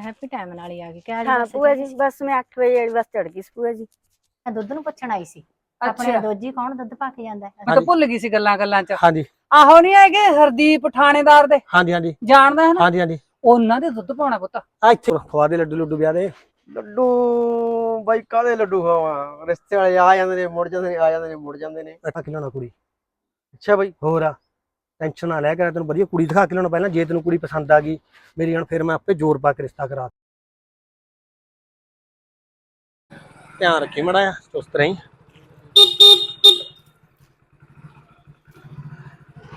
Happy time ਨਾਲ ਹੀ ਆ ਗਈ ਕਿਹਾ ਹਾਂ ਭੂਆ ਜੀ ਬਸ ਮੈਂ 8 ਵਜੇ ਵਾਲੀ ਬੱਸ ਚੜ ਗਈ ਸੀ ਭੂਆ ਜੀ। ਮੈਂ ਦੁੱਧ ਨੂੰ ਪੁੱਛਣ ਆਈ ਸੀ ਆਪਣੇ ਦੋਜੀ ਕੌਣ ਦੁੱਧ ਪਾ ਕੇ ਜਾਂਦਾ ਹੈ? ਮੈਂ ਤਾਂ ਭੁੱਲ ਗਈ ਸੀ ਗੱਲਾਂ ਗੱਲਾਂ ਚ। ਹਾਂਜੀ। ਆਹੋ ਨਹੀਂ ਹੈਗੇ ਹਰਦੀਪ ਥਾਣੇਦਾਰ ਦੇ। ਹਾਂਜੀ ਹਾਂਜੀ। ਜਾਣਦਾ ਹੈ ਨਾ? ਹਾਂਜੀ ਹਾਂਜੀ। ਉਹਨਾਂ ਦੇ ਦੁੱਧ ਪਾਉਣਾ ਪੁੱਤ। ਆ ਇੱਥੇ ਖਵਾ ਦੇ ਲੱਡੂ ਲੱਡੂ ਵਿਆਹ ਦੇ। ਲੱਡੂ ਬਾਈ ਕਾਹਦੇ ਲੱਡੂ ਖਾਵਾਂ? ਰਿਸ਼ਤੇ ਵਾਲੇ ਆ ਜਾਂਦੇ ਨੇ ਮੁੜ ਜਾਂਦੇ ਨੇ ਆ ਜਾਂਦੇ ਨੇ ਮੁੜ ਜਾਂਦੇ ਨੇ। ਅੱਠਾ ਕਿਲੋ ਨਾ ਕੁੜੀ? ਅੱਛਾ ਬਾਈ। ਹੋਰ ਆ। ਟੈਨਸ਼ਨ ਨਾ ਲੈ ਕਰ ਤੈਨੂੰ ਵਧੀਆ ਕੁੜੀ ਦਿਖਾ ਕੇ ਲਿਆਉਣਾ ਪਹਿਲਾਂ ਜੇ ਤੈਨੂੰ ਕੁੜੀ ਪਸੰਦ ਆ ਗਈ ਮੇਰੀ ਹੁਣ ਫਿਰ ਮੈਂ ਆਪੇ ਜ਼ੋਰ ਪਾ ਕੇ ਰਿਸ਼ਤਾ ਕਰਾ ਧਿਆਨ ਰੱਖੀ ਮੜਾ ਚੁਸਤ ਰਹੀਂ।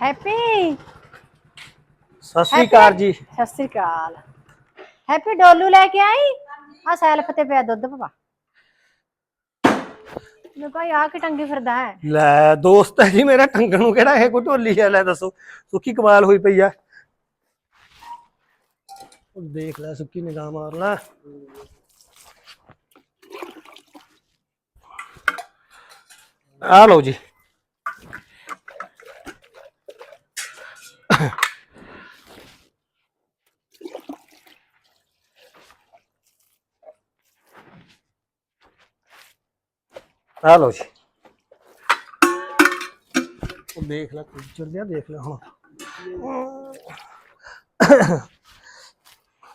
ਹੈਪੀ। ਸਤਿ ਸ੍ਰੀ ਅਕਾਲ ਜੀ। ਸਤਿ ਸ੍ਰੀ ਅਕਾਲ। ਹੈਪੀ ਡੋਲੂ ਲੈ ਕੇ ਆਈ? ਆ ਸੈਲਫ ਤੇ ਪਿਆ ਦੁੱਧ ਪਵਾ ਮੈਂ ਕੋਈ ਆ ਕੇ ਟੰਗੀ ਫਿਰਦਾ ਹੈ। ਲੈ ਦੋਸਤ ਹੈ ਜੀ ਮੇਰਾ, ਟੰਗਣ ਨੂੰ ਕਿਹੜਾ ਇਹ ਕੋਈ ਢੋਲੀ ਹੈ, ਲੈ ਦੱਸੋ। ਸੁੱਕੀ ਕਮਾਲ ਹੋਈ ਪਈ ਆ। ਉਹ ਦੇਖ ਲੈ ਸੁੱਕੀ ਨਿਗਾਹ ਮਾਰ ਲੈ। ਆ ਲਓ ਜੀ। ਆ ਲਓ ਜੀ। ਉਹ ਦੇਖ ਲੈ ਕੁਚਰ ਜਿਹਾ ਦੇਖ ਲੈ ਹੁਣ।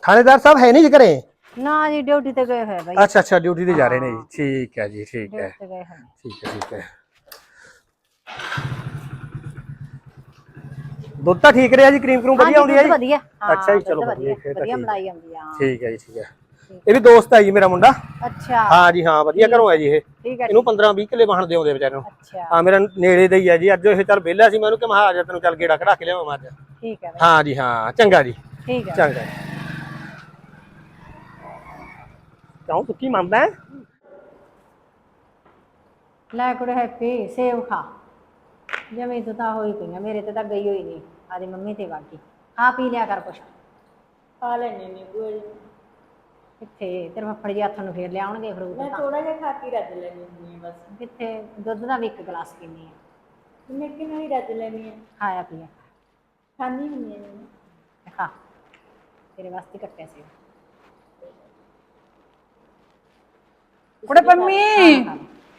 ਥਾਣੇਦਾਰ ਸਾਹਿਬ ਹੈ ਨਹੀਂ ਜੀ ਘਰੇ? ਨਾ ਜੀ ਡਿਊਟੀ ਤੇ ਗਏ ਹੋਏ ਬਾਈ। ਅੱਛਾ ਅੱਛਾ ਡਿਊਟੀ ਤੇ ਜਾ ਰਹੇ ਨੇ ਜੀ। ਠੀਕ ਹੈ ਜੀ ਠੀਕ ਹੈ। ਡਿਊਟੀ ਤੇ ਗਏ ਹੋਏ ਨੇ। ਠੀਕ ਹੈ ਠੀਕ ਹੈ। ਦੁੱਧ ਤਾਂ ਠੀਕ ਰਿਹਾ ਜੀ ਕਰੀਮ ਕਰੂਮ ਵਧੀਆ ਹਾਂਜੀ, ਆਉਂਦੀ ਹੈ ਦੁੱਧ ਜੀ? ਵਧੀਆ। ਹਾਂ, ਅੱਛਾ ਜੀ, ਦੁੱਧ ਚਲੋ ਵਧੀਆ ਵਧੀਆ, ਫਿਰ ਤਾਂ ਵਧੀਆ ਠੀਕ। ਮਲਾਈ ਆਉਂਦੀ ਆ। ਹਾਂ। ਠੀਕ ਹੈ ਜੀ ਠੀਕ ਹੈ। ਇਹ ਵੀ ਦੋਸਤ ਹੈ ਜੀ ਮੇਰਾ ਮੁੰਡਾ। ਅੱਛਾ। ਹਾਂ ਜੀ ਹਾਂ ਵਧੀਆ ਘਰੋਂ ਹੈ ਜੀ ਇਹ। ਠੀਕ ਹੈ ਇਹਨੂੰ 15 20 ਕਿੱਲੇ ਵਾਹਣ ਦੇ ਆਉਂਦੇ ਵਿਚਾਰੇ ਨੂੰ। ਅੱਛਾ। ਹਾਂ ਮੇਰਾ ਨੇੜੇ ਦਾ ਹੀ ਹੈ ਜੀ। ਅੱਜ ਇਹ ਚੱਲ ਵਿਹਲਾ ਸੀ ਮੈਂ ਉਹਨੂੰ ਕਿ ਮਹਾ ਆ ਤੈਨੂੰ ਚੱਲ ਗੇੜਾ ਕਢਾ ਕੇ ਲਿਆਵਾਂ ਮੈਂ ਅੱਜ। ਠੀਕ ਹੈ ਹਾਂ ਜੀ ਹਾਂ ਚੰਗਾ ਜੀ। ਠੀਕ ਹੈ। ਚੰਗਾ ਕਿਉਂ ਸੁੱਕੀ ਮੰਨਦਾ ਹੈ? ਲੈ ਕੁੜੇ ਹੈਪੀ ਸੇਵ ਖਾ। ਜਮੀ ਤੂੰ ਤਾਂ ਹੋਈ ਪਈ ਆ ਮੇਰੇ ਤੇ ਤਾਂ ਗਈ ਹੋਈ ਨਹੀਂ ਆਦੀ ਮੰਮੀ ਤੇ ਬਾਕੀ ਖਾ ਪੀ ਲਿਆ ਕਰ ਕੁਛ। ਖਾ ਲੈਣੇ ਨੇ ਭੂਆ ਜੀ। ਕਿੱਥੇ ਤੇਰੇ ਫੱਫੜ ਜੀ ਹੱਥ ਨੂੰ ਫੇਰ ਲਿਆਉਣਗੇ ਫਰੂਟ ਮੈਂ ਤਾਂ। ਥੋੜਾ ਜਿਹਾ ਖਾ ਕੇ ਰੱਜ ਲੈਣੀ ਹੁੰਦੀ ਆ ਬਸ। ਕਿੱਥੇ ਦੁੱਧ ਦਾ ਵੀ ਇੱਕ ਗਲਾਸ ਪੀਣੀ ਆ ਮੈਂ ਕਿਵੇਂ ਹੀ ਰੱਜ ਲੈਣੀ ਆ ਖਾਇਆ ਪੀਆ ਖਾਣੀ ਹੁੰਦੀ ਆ ਜੀ ਖਾ। ਤੇਰੇ ਵਾਸਤੇ ਕੱਟਿਆ ਸੀ। ਕੁੜੇ ਪੰਮੀ!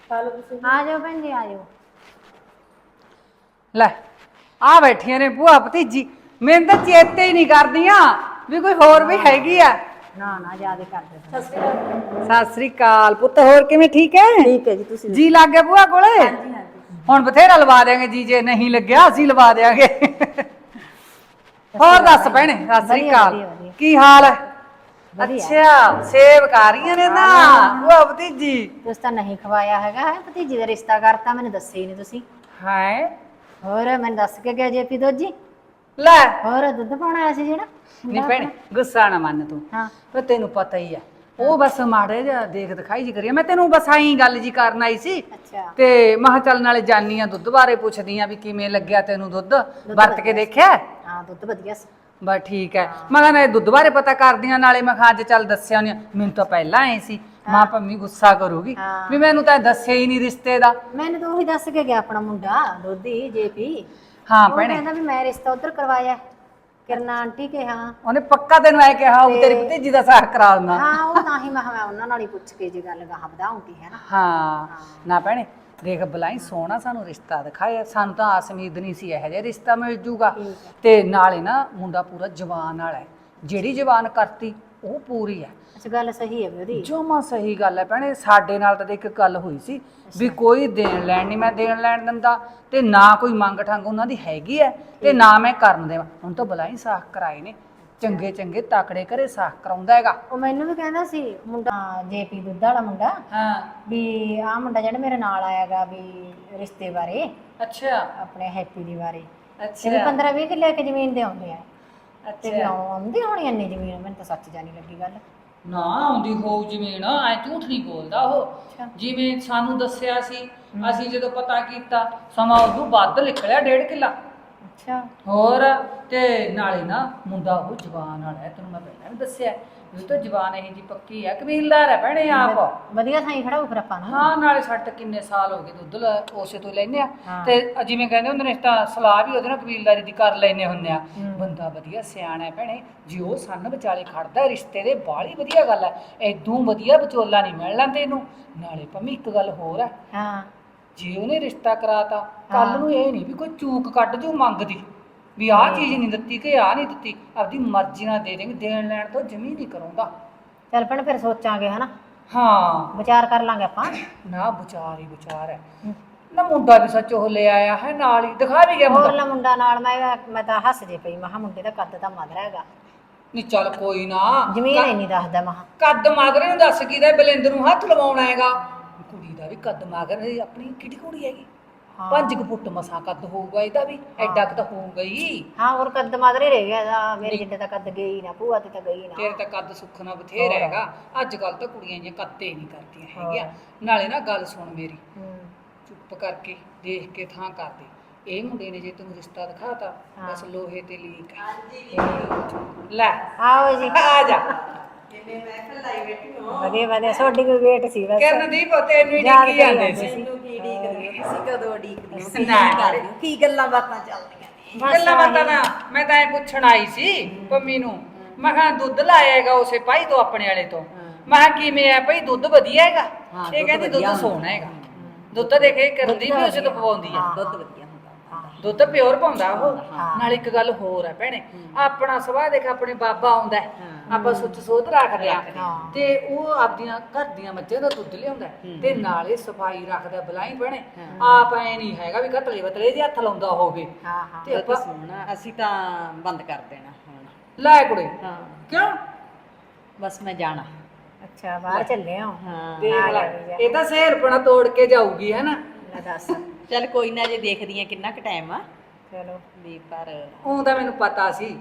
ਖਾ ਲਓ। ਤੁਸੀਂ ਆ ਜਾਓ ਭੈਣ ਜੀ ਆ ਜਾਓ। ਲੈ ਆ ਬੈਠੀਆਂ ਨੇ ਭੂਆ ਭਤੀਜੀ। ਮੈਨੂੰ ਤਾਂ ਚੇਤੇ ਹੀ ਨਹੀਂ ਕਰਦੀਆਂ ਵੀ ਕੋਈ ਹੋਰ ਵੀ ਹੈਗੀ ਆ। ਨਾ ਨਾ ਜਿਆਦੇ ਕਰਦੇ। ਤੂੰ। ਸਤਿ ਸ੍ਰੀ ਅਕਾਲ। ਪੁੱਤ ਹੋਰ ਕਿਵੇਂ ਠੀਕ ਹੈ ਠੀਕ ਹੈ ਜੀ ਤੁਸੀਂ ਜੀ ਲੱਗ ਗਿਆ ਭੂਆ ਕੋਲੇ? ਹੁਣ ਬਥੇਰਾ ਲਵਾ ਦੇਾਂਗੇ ਜੀ ਜੇ ਨਹੀਂ ਲੱਗਿਆ ਅਸੀਂ ਲਵਾ ਦੇਾਂਗੇ ਹੋਰ ਦੱਸ ਭੈਣੇ ਸਤਿ ਸ੍ਰੀ ਵਧੀਆ, ਅਕਾਲ। ਵਧੀਆ, ਵਧੀਆ। ਕੀ ਹਾਲ ਹੈ ਵਧੀਆ। ਅੱਛਾ ਸੇਵ ਕਾਰੀਆਂ ਨੇ ਨਾ ਭੂਆ ਭਤੀਜੀ। ਤੁਸੀਂ ਤਾਂ ਨਹੀਂ ਖਵਾਇਆ ਹੈਗਾ ਹੈ? ਭਤੀਜੀ ਦਾ ਰਿਸ਼ਤਾ ਕਰਤਾ ਮੈਨੂੰ ਦੱਸੇ ਹੀ ਨਹੀਂ ਤੁਸੀਂ। ਹਾਏ ਹੋਰ ਮੈਨੂੰ ਦੱਸ ਕੇ ਗਿਆ ਜੇਪੀ ਦੋਜੀ? ਲੈ। ਹੋਰ ਦੁੱਧ ਪਾਉਣਾ ਆਇਆ ਸੀ ਜਿਹੜਾ? ਨਹੀਂ ਭੈਣੇ ਗੁੱਸਾ ਨਾ ਮੰਨ ਤੂੰ। ਹਾਂ। ਪਰ ਤੈਨੂੰ ਪਤਾ ਹੀ ਆ ਉਹ ਬਸ ਮਾੜੇ ਜਿਹਾ ਦੇਖ ਦਿਖਾਈ ਜੀ ਕਰੀਆ ਮੈਂ ਤੈਨੂੰ ਬਸ ਆਈ ਗੱਲ ਜੀ ਕਰਨ ਆਈ ਸੀ। ਅੱਛਾ। ਤੇ ਮਹਾ ਚੱਲ ਨਾਲੇ ਜਾਨੀ ਆ ਦੁੱਧ ਬਾਰੇ ਪੁੱਛਦੀ ਆ ਵੀ ਕਿਵੇਂ ਲੱਗਿਆ ਤੈਨੂੰ ਦੁੱਧ? ਵਰਤ ਕੇ ਦੇਖਿਆ? ਹਾਂ ਦੁੱਧ ਵਧੀਆ ਸੀ। ਬਸ ਠੀਕ ਹੈ। ਮੈਂ ਕਿਹਾ ਨਾਲੇ ਦੁੱਧ ਬਾਰੇ ਪਤਾ ਕਰਦੀਆਂ ਨਾਲੇ ਮੈਂ ਕਿਹਾ ਅੱਜ ਚੱਲ ਦੱਸਿਆ ਨਹੀਂ ਮੈਨੂੰ ਤਾਂ ਪਹਿਲਾਂ ਐ ਸੀ। ਮਾਂ ਪੰਮੀ ਗੁੱਸਾ ਕਰੂਗੀ। ਵੀ ਮੈਨੂੰ ਤਾਂ ਦੱਸਿਆ ਹੀ ਨਹੀਂ ਰਿਸ਼ਤੇ ਦਾ। ਮੈਨੂੰ ਤਾਂ ਉਹੀ ਦੱਸ ਕੇ ਗਿਆ ਆਪਣਾ ਮੁੰਡਾ ਦੋਦੀ ਜੇਪੀ ਹਾਂ ਉਹ ਭੈਣੇ। ਕਹਿੰਦਾ ਵੀ ਮੈਂ ਰਿਸ਼ਤਾ ਉਧਰ ਕਰਵਾਇਆ। ਕਿਰਨਾ ਆਂਟੀ ਕੇ ਹਾਂ ਉਹਨੇ ਪੱਕਾ ਤੈਨੂੰ ਐ ਕਿਹਾ ਉਹ ਤੇਰੀ ਭਤੀਜੀ ਦਾ ਸਾਹ ਕਰਾ ਦਿੰਦਾ। ਹਾਂ ਉਹ ਤਾਂ ਹੀ ਮੈਂ ਕਿਹਾ ਮੈਂ ਉਹਨਾਂ ਨਾਲ ਹੀ ਪੁੱਛ ਕੇ ਜੇ ਗੱਲ ਗਾਹ ਵਧਾਉਂਗੀ ਹੈ ਨਾ। ਹਾਂ। ਨਾ ਭੈਣੇ ਦੇਖ ਬਲਾਈ ਸੋਹਣਾ ਸਾਨੂੰ ਰਿਸ਼ਤਾ ਦਿਖਾਇਆ। ਸਾਨੂੰ ਤਾਂ ਆਸ ਉਮੀਦ ਨਹੀਂ ਸੀ ਇਹੋ ਜਿਹਾ ਰਿਸ਼ਤਾ ਮਿਲ ਜੂਗਾ। ਤੇ ਨਾਲੇ ਨਾ ਮੁੰਡਾ ਪੂਰਾ ਜਵਾਨ ਵਾਲਾ ਹੈ। ਜਿਹੜੀ ਜਵਾਨ ਕਰਤੀ ਉਹ ਪੂਰੀ ਹੈ ਅੱਛਾ ਗੱਲ ਸਹੀ ਹੈ ਵੀ ਉਹਦੀ। ਜਮਾ ਸਹੀ ਗੱਲ ਹੈ ਭੈਣੇ ਸਾਡੇ ਨਾਲ ਤਾਂ ਇੱਕ ਗੱਲ ਹੋਈ ਸੀ ਵੀ ਕੋਈ ਦੇਣ ਲੈਣ ਨਹੀਂ ਮੈਂ ਦੇਣ ਲੈਣ ਦਿੰਦਾ ਤੇ ਨਾ ਕੋਈ ਮੰਗ ਠੰਗ ਉਹਨਾਂ ਦੀ ਹੈਗੀ ਹੈ ਤੇ ਨਾ ਮੈਂ ਕਰਨ ਦੇਵਾਂ। ਹੁਣ ਤਾਂ ਬਲਾਈ ਸਾਖ ਕਰਾਏ ਨੇ। ਚੰਗੇ ਚੰਗੇ ਤਾਕੜੇ ਘਰੇ ਸਾਖ ਕਰਾਉਂਦਾ ਹੈਗਾ। ਉਹ ਮੈਨੂੰ ਵੀ ਕਹਿੰਦਾ ਸੀ ਮੁੰਡਾ ਜੇਪੀ ਦੁੱਧ ਵਾਲਾ ਮੁੰਡਾ। ਹਾਂ। ਵੀ ਆਹ ਮੁੰਡਾ ਜਿਹੜਾ ਮੇਰੇ ਨਾਲ ਆਇਆਗਾ ਵੀ ਰਿਸ਼ਤੇ ਬਾਰੇ ਅੱਛਾ। ਆਪਣੇ ਹੈਪੀ ਦੀ ਬਾਰੇ। ਅੱਛਾ ਵੀ 15 20 ਕਿੱਲੇ ਕਿ ਜ਼ਮੀਨ ਦੇ ਆਉਂਦੇ ਆ। ਤੇ ਅੱਛਾ ਆਉਂਦੀ ਹੋਣੀ ਇੰਨੀ ਜ਼ਮੀਨ ਮੈਨੂੰ ਤਾਂ ਸੱਚ ਜਾਣੀ ਲੱਗੀ ਗੱਲ। ਨਾ ਆਉਂਦੀ ਹੋਊ ਜ਼ਮੀਨ ਐ ਝੂਠ ਨਹੀਂ ਬੋਲਦਾ ਉਹ। ਜਿਵੇਂ ਸਾਨੂੰ ਦੱਸਿਆ ਸੀ ਅਸੀਂ ਜਦੋਂ ਪਤਾ ਕੀਤਾ ਸਮਾਂ ਉਦੋਂ ਵੱਧ ਨਿਕਲਿਆ ਡੇਢ ਕਿੱਲਾ। ਅੱਛਾ। ਹੋਰ ਤੇ ਨਾਲੇ ਨਾ ਮੁੰਡਾ ਉਹ ਜਵਾਨ ਵਾਲਾ ਹੈ ਤੈਨੂੰ ਮੈਂ ਪਹਿਲਾਂ ਵੀ ਦੱਸਿਆ। ਇਹ ਤਾਂ ਜਵਾਨ ਇਹ ਜੀ ਪੱਕੀ ਆ ਕਬੀਲਦਾਰ ਹੈ ਭੈਣੇ ਆਪ। ਵਧੀਆ ਥਾਂ ਹੀ ਖੜਾ ਫਿਰ ਆਪਾਂ ਨੂੰ। ਹਾਂ ਨਾਲੇ ਸਾਡੇ ਕਿੰਨੇ ਸਾਲ ਹੋ ਗਏ ਦੁੱਧ ਲ- ਉਸੇ ਤੋਂ ਹੀ ਲੈਨੇ ਆ। ਹਾਂ। ਤੇ ਜਿਵੇਂ ਕਹਿੰਦੇ ਹੁੰਦੇ ਨੇ ਤਾਂ ਸਲਾਹ ਵੀ ਉਹਦੇ ਨਾਲ ਕਬੀਲਦਾਰੀ ਦੀ ਕਰ ਲੈਨੇ ਹੁੰਦੇ ਆ। ਬੰਦਾ ਵਧੀਆ ਸਿਆਣਾ ਹੈ ਭੈਣੇ ਜੇ ਉਹ ਸੰਨ ਵਿਚਾਲੇ ਖੜਦਾ ਹੈ, ਰਿਸ਼ਤੇ ਦੇ ਬਾਹਲੀ ਵਧੀਆ ਗੱਲ ਹੈ ਐਦੋਂ ਵਧੀਆ ਵਿਚੋਲਾ ਨਹੀਂ ਮਿਲਣਾ ਤੈਨੂੰ ਨਾਲੇ ਪੰਮੀ ਇੱਕ ਗੱਲ ਹੋਰ ਹੈ ਹਾਂ। ਜੇ ਉਹਨੇ ਰਿਸ਼ਤਾ ਕਰਾਤਾ ਕੱਲ ਨੂੰ ਇਹ ਨਹੀਂ ਵੀ ਕੋਈ ਚੂਕ ਕੱਢ ਜੂ ਮੰਗਦੀ। ਵੀ ਆਹ ਚੀਜ਼ ਨਹੀਂ ਦਿੱਤੀ ਕਿ ਆਹ ਨਹੀਂ ਦਿੱਤੀ ਆਪਦੀ ਮਰਜ਼ੀ ਨਾਲ ਦੇ ਦੇਂਗੇ ਦੇਣ ਲੈਣ ਤੋਂ ਜਮੀ ਨਹੀਂ ਕਰਾਉਂਦਾ। ਚੱਲ ਭੈਣ ਫਿਰ ਸੋਚਾਂਗੇ ਹਨਾ? ਹਾਂ। ਵਿਚਾਰ ਕਰ ਲਾਂਗੇ ਆਪਾਂ। ਨਾ ਵਿਚਾਰ ਹੀ ਵਿਚਾਰ ਹੈ। ਨਾ ਮੁੰਡਾ ਵੀ ਸੱਚ ਉਹ ਲੈ ਆਇਆ ਹੈ ਨਾਲ ਹੀ। ਦਿਖਾ ਵੀ ਗਿਆ ਹੋਰ ਮੁੰਡਾ। ਲਾ ਮੁੰਡਾ ਨਾਲ ਮੈਂ ਮੈਂ ਤਾਂ ਹੱਸ ਜੇ ਪਈ ਮਹਾ ਮੁੰਡੇ ਦਾ ਕੱਦ ਤਾਂ ਮਦਰ ਹੈਗਾ। ਨਹੀਂ ਚੱਲ ਕੋਈ ਨਾ। ਜ਼ਮੀਨ ਹੀ ਨਹੀਂ ਦੱਸਦਾ ਮਹਾ ਕੱਦ ਮਾਗਰੇ ਨੂੰ ਦੱਸ ਕੀ ਦਾ ਬਲਿੰਦ ਨੂੰ ਹੱਥ ਲਵਾਉਣਾ ਹੈਗਾ। ਕੁੜੀ ਦਾ ਵੀ ਕੱਦ ਮਾਗਰ ਆਪਣੀ ਕਿਹੜੀ ਕੁੜੀ ਹੈਗੀ। ਪੰਜ ਕੁ ਫੁੱਟ ਮਸਾ ਕੱਦ ਹੋਊਗਾ ਇਹਦਾ ਵੀ ਐਡਾ ਕੁ ਤਾਂ ਹੋਊਗਾ ਹੀ। ਹਾਂ ਹੋਰ ਕੱਦ ਮਦਰ ਹੀ ਰਹਿ ਗਿਆ ਇਹਦਾ, ਮੇਰੇ ਜਿੱਡੇ ਤਾਂ ਕੱਦ ਗਈ ਨਾ ਭੂਆ ਤੇ ਤਾਂ ਗਈ ਨਾ। ਤੇਰੇ ਤਾਂ ਕੱਦ ਸੁੱਖਣਾ ਬਥੇਰਾ ਹੈਗਾ। ਅੱਜ ਕੱਲ ਤਾਂ ਕੁੜੀਆਂ ਜਿਹੀਆਂ ਕੱਦੇ ਨਹੀਂ ਕਰਦੀਆਂ ਹੈਗੀਆਂ। ਨਾਲੇ ਨਾ ਗੱਲ ਸੁਣ ਮੇਰੀ। ਹੂੰ। ਚੁੱਪ ਕਰਕੇ ਦੇਖ ਕੇ ਥਾਂ ਕਰ ਦੇ। ਇਹ ਮੁੰਡੇ ਨੇ ਜੇ ਤੈਨੂੰ ਰਿਸ਼ਤਾ ਦਿਖਾਤਾ ਬਸ ਲੋਹੇ ਤੇ ਲੀਕ ਹੈ। ਲੈ। ਆਓ ਜੀ। ਆ ਜਾ। ਵਧੀਆ ਵਧੀਆ। ਤੁਹਾਡੀ ਕੋਈ ਵੇਟ ਸੀ ਬਸ। ਕਰਨਦੀਪ ਤੈਨੂੰ ਹੀ ਕਰੀ ਜਾਂਦੇ ਸੀ। ਕੀ ਡੀਕਦੇ ਹੋ ਤੁਸੀਂ ਕਦੋਂ ਡੀਕਦੇ ਹੋ ਕੀ ਨਾ। ਕਰਦੇ ਹੋ ਕੀ ਗੱਲਾਂ ਬਾਤਾਂ ਚੱਲਦੀਆਂ ਨੇ? ਗੱਲਾਂ ਬਾਤਾਂ। ਨਾ ਮੈਂ ਤਾਂ ਇਹ ਪੁੱਛਣ ਆਈ ਸੀ ਪੰਮੀ ਨੂੰ। ਮੈਂ ਕਿਹਾ ਦੁੱਧ ਹੈਗਾ ਉਸੇ ਭਾਈ ਤੋਂ ਆਪਣੇ ਵਾਲੇ ਤੋਂ। ਮੈਂ ਕਿਹਾ ਕਿਵੇਂ ਆ ਭਾਈ ਦੁੱਧ ਵਧੀਆ ਹੈਗਾ? ਇਹ ਕਹਿੰਦੀ ਦੁੱਧ ਸੋਹਣਾ ਹੈਗਾ। ਦੁੱਧ ਤਾਂ ਦੇਖੇ ਕਰਦੀ ਵੀ ਉਸੇ ਤੋਂ ਪਵਾਉਂਦੀ ਆ। ਦੁੱਧ ਵਧੀਆ ਹੁੰਦਾ ਦੁੱਧ ਪਿਓਰ ਪਾਉਂਦਾ ਉਹ। ਨਾਲ ਇੱਕ ਗੱਲ ਹੋਰ ਹੈ ਭੈਣੇ। ਆਪਣਾ ਸੁਭਾਅ ਦੇਖ ਆਪਣੇ ਬਾਬਾ ਆਉਂਦਾ ਹੈ। ਆਪਾਂ ਸੁੱਚ ਸੋਧ ਰੱਖਦੇ ਆ ਹਾਂ। ਤੇ ਉਹ ਆਪਦੀਆਂ ਘਰ ਦੀਆਂ ਮੱਝਾਂ ਦਾ ਦੁੱਧ ਲਿਆਉਂਦਾ ਹੈ ਤੇ ਨਾਲੇ ਸਫ਼ਾਈ ਰੱਖਦਾ ਬਲਾਈ ਭੈਣੇ ਆਪ ਐ ਨਹੀਂ ਹੈਗਾ ਵੀ ਘਟਲੇ ਬਤਲੇ ਦੇ ਹੱਥ ਲਾਉਂਦਾ ਹੋਵੇ। ਹਾਂ ਹਾਂ। ਤੇ ਆਪਾਂ ਸੋਹਣਾ ਅਸੀਂ ਤਾਂ ਬੰਦ ਕਰ ਦੇਣਾ ਹੁਣ। ਲੈ ਕੁੜੇ। ਹਾਂ। ਕਿਉਂ? ਬਸ ਮੈਂ ਜਾਣਾ। ਅੱਛਾ ਬਾਹਰ ਚੱਲੇ ਹਾਂ ਹਾਂ। ਦੇਖ ਲੈ। ਇਹ ਤਾਂ ਸਹਿਰਪਣਾ ਤੋੜ ਕੇ ਜਾਊਗੀ ਹੈ ਨਾ? ਲੈ ਦੱਸ। ਚੱਲ ਕੋਈ ਨਾ ਜੇ ਦੇਖਦੀ ਆ ਕਿੰਨਾ ਕੁ ਟਾਈਮ ਆ। ਚਲੋ। ਵੀ ਪਰ ਉਹ ਤਾਂ ਮੈਨੂੰ ਪਤਾ ਸੀ।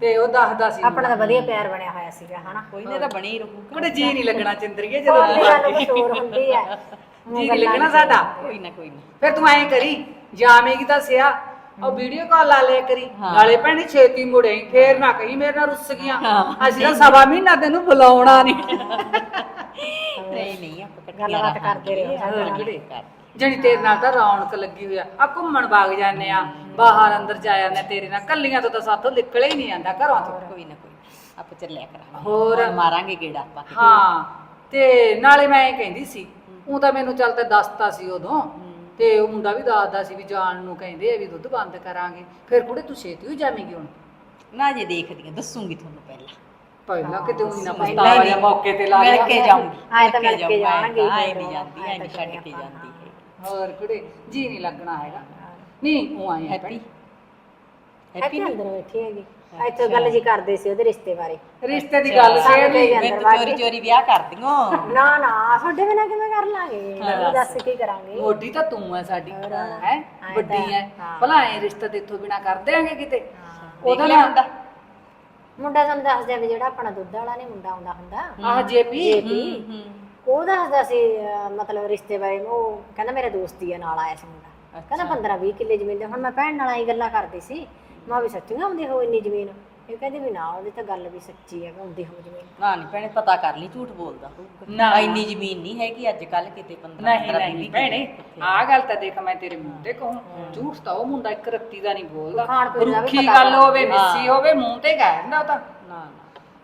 ਤੇ ਉਹ ਦੱਸਦਾ ਸੀ ਆਪਣਾ ਤਾਂ ਵਧੀਆ ਪਿਆਰ ਬਣਿਆ ਹੋਇਆ ਸੀਗਾ ਹਨਾ? ਕੋਈ ਨਾ ਇਹ ਤਾਂ ਬਣੀ ਰਹੂਗਾ। ਕੁੜੇ ਜੀ ਨਹੀਂ ਲੱਗਣਾ ਚੰਦਰੀਏ ਜਦੋਂ ਆਪਣੀ ਗੱਲ ਕੁਛ ਹੋਰ ਹੁੰਦੀ ਹੈ। ਜੀ ਨਹੀਂ ਲੱਗਣਾ ਸਾਡਾ। ਕੋਈ ਨਾ ਕੋਈ ਨਾ। ਫਿਰ ਤੂੰ ਐਂ ਕਰੀ ਜਾਵੇਂਗੀ ਤਾਂ ਸਿਆ। ਉਹ ਵੀਡੀਓ ਕਾਲ ਲਾ ਲਿਆ ਕਰੀ। ਨਾਲੇ ਭੈਣੇ ਛੇਤੀ ਮੁੜੇ ਫੇਰ ਨਾ ਕਹੀ ਮੇਰੇ ਨਾਲ ਰੁੱਸ ਗਈਆਂ। ਅਸੀਂ ਤਾਂ ਸਵਾ ਮਹੀਨਾ ਤੈਨੂੰ ਬੁਲਾਉਣਾ ਨਹੀਂ। ਨਹੀਂ ਨਹੀਂ ਆਪਾਂ ਗੱਲਬਾਤ ਕਰਦੇ ਰਹੋ। ਸਾਡੇ ਨਾਲ। ਕਰ ਜਣੀ ਤੇਰੇ ਨਾਲ ਤਾਂ ਰੌਣਕ ਲੱਗੀ ਹੋਈ ਆ। ਆ ਘੁੰਮਣ ਵਗ ਜਾਂਦੇ ਆ ਬਾਹਰ ਅੰਦਰ ਜਾ ਜਾਂਦੇ ਆ ਤੇਰੇ ਨਾਲ। ਕੱਲੀਆਂ ਤੋਂ ਤਾਂ ਸਾਥੋਂ ਨਿਕਲੇ ਹੀ ਨਹੀਂ ਜਾਂਦਾ ਘਰੋਂ ਤੋਂ। ਕੋਈ ਨਾ ਕੋਈ। ਆਪਾਂ ਚੱਲਿਆ ਕਰਾਂਗੇ। ਹੋਰ? ਮਾਰਾਂਗੇ ਗੇੜਾ ਆਪਾਂ ਹਾਂ ਤੇ ਨਾਲੇ ਮੈਂ ਇਹ ਕਹਿੰਦੀ ਸੀ ਉਹ ਤਾਂ ਮੈਨੂੰ ਚੱਲ ਤੇ ਦੱਸਤਾ ਸੀ ਉਦੋਂ। ਤੇ ਉਹ ਮੁੰਡਾ ਵੀ ਦੱਸਦਾ ਸੀ ਵੀ ਜਾਣ ਨੂੰ ਕਹਿੰਦੇ ਆ ਵੀ ਦੁੱਧ ਬੰਦ ਕਰਾਂਗੇ। ਫਿਰ ਕੁੜੇ ਤੂੰ ਛੇਤੀ ਹੀ ਜਾਵੇਂਗੀ ਹੁਣ? ਨਾ ਜੇ ਦੇਖਦੀ ਆ ਦੱਸੂਗੀ ਤੁਹਾਨੂੰ ਪਹਿਲਾਂ। ਪਹਿਲਾਂ ਕਿਤੇ ਉਹੀ ਨਾ ਪਛਤਾਵਾ ਜਾਂ ਮੌਕੇ ਤੇ ਲਾ ਲਿਆ। ਕੇ ਜਾਊਂਗੀ ਆਏ ਤਾਂ ਮਿਲ ਕੇ ਜਾਣਗੇ ਆਏ ਨਹੀਂ ਜਾਂਦੀ ਤਾਂ ਛੱਡ ਕੇ ਜਾਂਦੀ। ਹੋਰ ਕੁੜੇ ਜੀ ਨਹੀਂ ਲੱਗਣਾ ਹੈਗਾ। ਨਹੀਂ ਉਹ ਆਏ ਹੈਪੀ ਹੈਪੀ ਅੰਦਰ ਬੈਠੀ ਹੈਗੀ। ਇੱਥੇ ਗੱਲ ਜੀ ਕਰਦੇ ਸੀ ਉਹਦੇ ਰਿਸ਼ਤੇ ਬਾਰੇ। ਰਿਸ਼ਤੇ ਦੀ ਗੱਲ ਅੰਦਰ ਮੈਂ ਚੋਰੀ ਚੋਰੀ ਵਿਆਹ ਕਰਦੀਓ ਨਾ ਨਾ ਤੁਹਾਡੇ ਬਿਨਾਂ ਕਿਵੇਂ ਕਰ ਲਾਂਗੇ? ਦੱਸ ਕੀ ਕਰਾਂਗੇ। ਮੋਢੀ ਤਾਂ ਤੂੰ ਹੈ ਸਾਡੀ ਹੈ ਵੱਡੀ ਤਾਂ- ਹੈ ਹਾਂ। ਭਲਾ ਇਹ ਰਿਸ਼ਤਾ ਤੇਥੋਂ ਬਿਨਾ ਕਰ ਦਿਆਂਗੇ ਕਿਤੇ। ਉਹਦਾ ਨਾ ਮੁੰਡਾ ਸਾਨੂੰ ਦੱਸਦਾ ਵੀ ਜਿਹੜਾ ਆਪਣਾ ਦੁੱਧ ਵਾਲਾ ਨਹੀਂ ਮੁੰਡਾ ਆਉਂਦਾ ਹੁੰਦਾ। ਆਹ ਜੇਪੀ? ਜੇਪੀ। ਉਹ ਦੱਸਦਾ ਸੀ ਅਹ, ਮਤਲਬ ਰਿਸ਼ਤੇ ਬਾਰੇ ਉਹ ਕਹਿੰਦਾ ਮੇਰੇ ਦੋਸਤੀ ਆ ਨਾਲ ਆਇਆ ਸੀ ਮੁੰਡਾ। ਕਹਿੰਦਾ 15 20 ਕਿੱਲੇ ਜ਼ਮੀਨ ਦੇ ਹੁਣ ਮੈਂ ਭੈਣ ਨਾਲ ਆਈ ਗੱਲਾਂ ਕਰਦੀ ਸੀ। ਮੈਂ ਵੀ ਸੱਚੀਆਂ ਆਉਂਦੀ ਹੋ ਇੰਨੀ ਜ਼ਮੀਨ? ਇਹ ਕਹਿੰਦੀ ਵੀ ਨਾ ਉਹਦੀ ਤਾਂ ਗੱਲ ਵੀ ਸੱਚੀ ਹੈ ਆਉਂਦੀ ਹੋ ਜ਼ਮੀਨ। ਨਾ ਨਹੀਂ ਭੈਣੇ ਪਤਾ ਕਰ ਲਈ ਝੂਠ ਬੋਲਦਾ। ਹੋਊਗਾ ਨਾ। ਇੰਨੀ ਜ਼ਮੀਨ ਨਹੀਂ ਹੈਗੀ ਅੱਜ ਕੱਲ ਕਿਤੇ 15 ਨਹੀਂ ਨਹੀਂ ਭੈਣੇ ਆਹ ਗੱਲ ਤਾਂ ਦੇਖ ਮੈਂ ਤੇਰੇ ਮੂੰਹ ਤੇ ਕਹੂੰ ਝੂਠ ਤਾਂ ਉਹ ਮੁੰਡਾ ਇੱਕ ਰੱਤੀ ਦਾ ਨਹੀਂ ਬੋਲਦਾ। ਖਾਣ ਪੀਣ ਦਾ ਵੀ ਰੁੱਖੀ ਪਤਾ ਗੱਲ ਹੋਵੇ ਮਿੱਸੀ ਹੋਵੇ ਮੂੰਹ ਤੇ ਕਹਿ ਦਿੰਦਾ ਉਹ ਤਾਂ।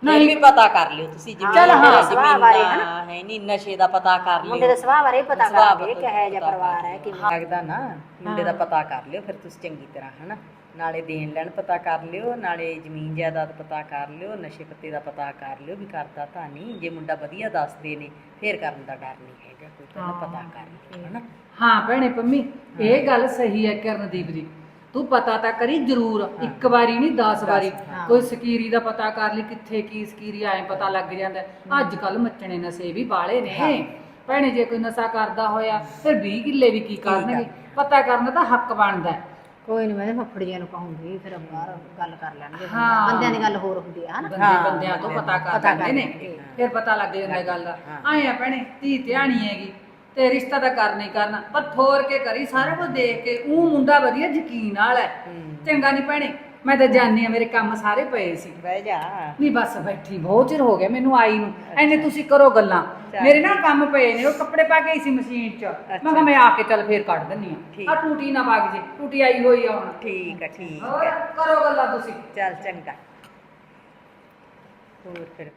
ਨਹੀਂ ਵੀ ਪਤਾ ਕਰ ਲਿਓ ਤੁਸੀਂ ਜਿਵੇਂ ਚੱਲ ਹਾਂ, ਸੁਭਾਅ ਬਾਰੇ ਜ਼ਮੀਨਾਂ ਹੈ ਨਹੀਂ ਨਸ਼ੇ ਦਾ ਪਤਾ ਕਰ ਮੁੰਡੇ ਲਿਓ। ਦੇ ਸੁਭਾਅ ਬਾਰੇ ਪਤਾ ਸੁਭਾਅ ਕਰਾਂਗੇ ਬਾਰੇ ਕਿਹੋ ਜਿਹਾ ਪਰਿਵਾਰ ਹੈ ਕਿਵੇਂ। ਲੱਗਦਾ ਨਾ ਮੁੰਡੇ ਦਾ ਪਤਾ ਕਰ ਲਿਓ ਫਿਰ ਤੁਸੀਂ ਚੰਗੀ ਤਰ੍ਹਾਂ ਹਨਾ। ਨਾਲੇ ਦੇਣ ਲੈਣ ਪਤਾ ਕਰ ਲਿਓ ਨਾਲੇ ਜ਼ਮੀਨ ਜਾਇਦਾਦ ਪਤਾ ਕਰ ਲਿਓ ਨਸ਼ੇ ਪੱਤੇ ਦਾ ਪਤਾ ਕਰ ਲਿਓ ਵੀ ਕਰਦਾ ਤਾਂ ਨਹੀਂ। ਜੇ ਮੁੰਡਾ ਵਧੀਆ ਦੱਸਦੇ ਨੇ ਫੇਰ ਕਰਨ ਦਾ ਡਰ ਨਹੀਂ ਹੈਗਾ ਕੋਈ ਪਹਿਲਾਂ ਪਤਾ ਕਰ ਲਿਓ ਹਨਾ। ਹਾਂ ਭੈਣੇ ਪੰਮੀ ਇਹ ਗੱਲ ਸਹੀ ਹੈ ਕਰਨਦੀਪ ਦੀ ਤੂੰ ਪਤਾ ਤਾਂ ਕਰੀ ਜ਼ਰੂਰ ਇੱਕ ਵਾਰੀ ਨਹੀਂ 10 ਵਾਰੀ। ਕੋਈ ਸਕੀਰੀ ਦਾ ਪਤਾ ਕਰ ਲਈ ਕਿੱਥੇ ਕੀ ਸਕੀਰੀ ਐ ਪਤਾ ਲੱਗ ਜਾਂਦਾ ਅੱਜ ਕੱਲ ਮੱਚਣੇ ਨਸ਼ੇ ਵੀ ਬਾਲੇ ਨੇ। ਭੈਣੇ ਜੇ ਕੋਈ ਨਸ਼ਾ ਕਰਦਾ ਹੋਇਆ ਫਿਰ 20 ਕਿੱਲੇ ਵੀ ਕੀ ਕਰਨਗੇ? ਪਤਾ ਕਰਨ ਦਾ ਤਾਂ ਹੱਕ ਬਣਦਾ ਹੈ। ਕੋਈ ਨਹੀਂ ਮੈਂ ਫੱਫੜੀਆਂ ਨੂੰ ਕਹੂੰਗੀ ਫਿਰ ਬਾਹਰ ਗੱਲ ਕਰ ਲੈਣਗੇ। ਹਾਂ। ਬੰਦਿਆਂ ਦੀ ਗੱਲ ਹੋਰ ਹੁੰਦੀ ਹੈ ਹਨਾ? ਬੰਦੇ ਬੰਦਿਆਂ ਤੋਂ ਪਤਾ ਕਰ ਲੈਂਦੇ ਨੇ। ਫਿਰ ਪਤਾ ਲੱਗ ਜਾਂਦਾ ਗੱਲ ਦਾ। ਆਏ ਆ ਭੈਣੇ ਧੀ ਧਿਆਣੀ ਹੈਗੀ। ਤੇ ਰਿਸ਼ਤਾ ਤਾਂ ਕਰਨਾ ਹੀ ਕਰਨਾ। ਪਰ ਥੋਰ ਕੇ ਕਰੀ ਸਾਰਾ ਕੁਝ ਦੇਖ ਕੇ ਉਹ ਮੁੰਡਾ ਵਧੀਆ ਯਕੀਨ ਨਾਲ ਹੈ। ਚੰਗਾ ਨਹੀਂ ਭੈਣੇ ਮੈਂ ਤਾਂ ਜਾਣੀ ਆ ਮੇਰੇ ਕੰਮ ਸਾਰੇ ਪਏ ਸੀ। ਬਹਿ ਜਾ। ਨਹੀਂ ਬਸ ਬੈਠੀ ਬਹੁਤ ਚਿਰ ਹੋ ਗਿਆ ਮੈਨੂੰ ਆਈ ਨੂੰ। ਐਨੇ ਤੁਸੀਂ ਕਰੋ ਗੱਲਾਂ। ਮੇਰੇ ਨਾਲ ਕੰਮ ਪਏ ਨੇ ਉਹ ਕੱਪੜੇ ਪਾ ਕੇ ਆਈ ਸੀ ਮਸ਼ੀਨ 'ਚ। ਮੈਂ ਕਿਹਾ ਮੈਂ ਆ ਕੇ ਚੱਲ ਫੇਰ ਕੱਢ ਦਿੰਨੀ ਠੀਕ। ਆ ਆ ਟੂਟੀ ਨਾ ਵਗ ਜੇ ਟੂਟੀ ਆਈ ਹੋਈ ਆ ਹੁਣ। ਠੀਕ ਆ ਠੀਕ ਹੋਰ ਆ। ਕਰੋ ਗੱਲਾਂ ਤੁਸੀਂ। ਚੱਲ ਚੰਗਾ। ਹੋਰ ਫਿਰ।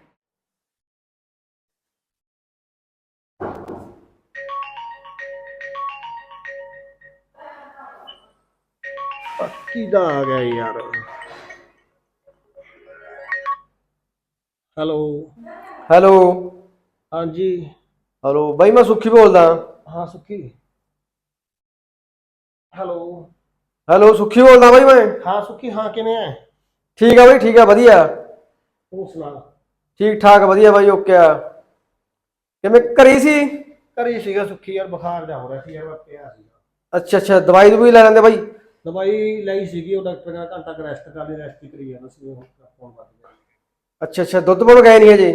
ਕਿਹਦਾ ਆ ਗਿਆ ਯਾਰ। ਹੈਲੋ। ਹੈਲੋ। ਹਾਂਜੀ। ਹੈਲੋ ਬਾਈ ਮੈਂ ਸੁੱਖੀ ਬੋਲਦਾ। ਹਾਂ ਸੁੱਖੀ। ਹੈਲੋ। ਹੈਲੋ ਸੁੱਖੀ ਬੋਲਦਾ ਬਾਈ ਮੈਂ? ਹਾਂ ਸੁੱਖੀ ਹਾਂ ਕਿਵੇਂ ਐ? ਠੀਕ ਆ ਬਾਈ ਠੀਕ ਆ ਵਧੀਆ। ਤੂੰ ਸੁਣਾ? ਠੀਕ ਠਾਕ ਵਧੀਆ ਬਾਈ ਓਕੇ ਆ। ਕਿਵੇਂ ਕਰੀ ਸੀ? ਘਰੇ ਸੀਗਾ ਸੁੱਖੀ ਯਾਰ ਬੁਖਾਰ ਜਾ ਹੋ ਰਿਹਾ ਸੀ ਯਾਰ ਮੈਂ ਪਿਆ ਸੀਗਾ। ਅੱਛਾ ਅੱਛਾ ਦਵਾਈ ਦਵਾਈ ਲੈ ਲੈਂਦੇ ਬਾਈ? ਦਵਾਈ ਲਈ ਸੀਗੀ ਉਹ ਡਾਕਟਰ ਨੇ ਘੰਟਾ ਕੁ ਰੈਸਟ ਕਰ ਲਈ ਰੈਸਟ ਹੀ ਕਰੀ ਜਾਣਾ ਸੀ ਉਹ ਫੋਨ ਕਰ ਦਿਆ ਅੱਛਾ ਅੱਛਾ ਦੁੱਧ ਗਏ ਨਹੀਂ ਹਜੇ?